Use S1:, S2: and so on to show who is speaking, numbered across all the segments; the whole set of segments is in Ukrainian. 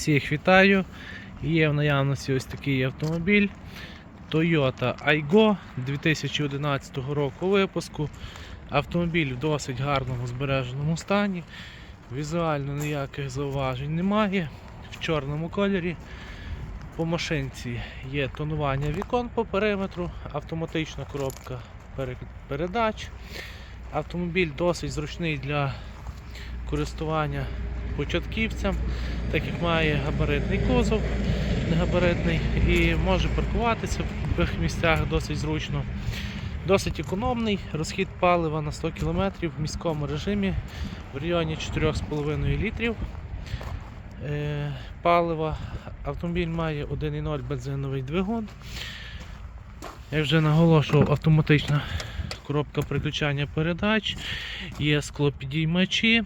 S1: Всіх вітаю. Є в наявності ось такий автомобіль Toyota Aygo 2011 року випуску. Автомобіль в досить гарному збереженому стані. Візуально ніяких зауважень немає. В чорному кольорі. По машинці є тонування вікон по периметру, автоматична коробка передач. Автомобіль досить зручний для користування початківцям, так як має габаритний кузов, негабаритний і може паркуватися в тих місцях досить зручно. Досить економний, розхід палива на 100 км в міському режимі в районі 4,5 літрів. Е, Палива. Автомобіль має 1,0 бензиновий двигун. Я вже наголошував, автоматична коробка переключання передач, є склопідіймачі,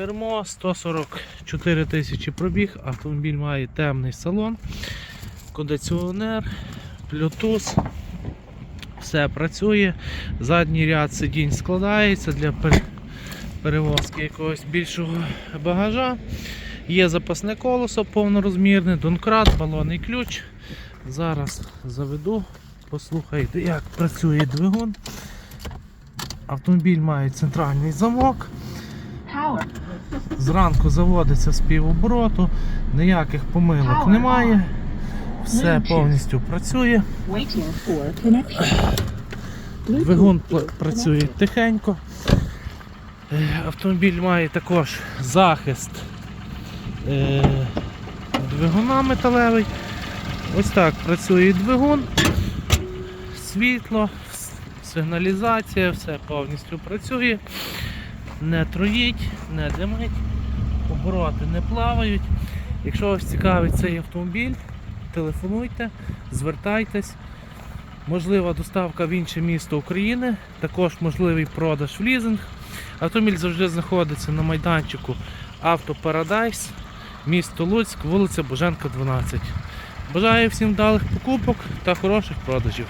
S1: мультикермо, 144 тисячі пробіг, автомобіль має темний салон, кондиціонер, Bluetooth. Все працює. Задній ряд сидінь складається для перевозки якогось більшого багажа. Є запасне колесо повнорозмірне, донкрат, балонний ключ. Зараз заведу, послухайте, як працює двигун. Автомобіль має центральний замок. Зранку заводиться з півобороту, ніяких помилок немає. Все повністю працює. Двигун працює тихенько. Е, Автомобіль має також захист е, двигуна металевий. Ось так працює двигун, світло, сигналізація, все повністю працює. Не троїть, не димить, обороти не плавають. Якщо вас цікавить цей автомобіль, телефонуйте, звертайтесь. Можлива доставка в інше місто України, також можливий продаж в лізинг. Автомобіль завжди знаходиться на майданчику Авто Парадайс, місто Луцьк, вулиця Боженка, 12. Бажаю всім вдалих покупок та хороших продажів.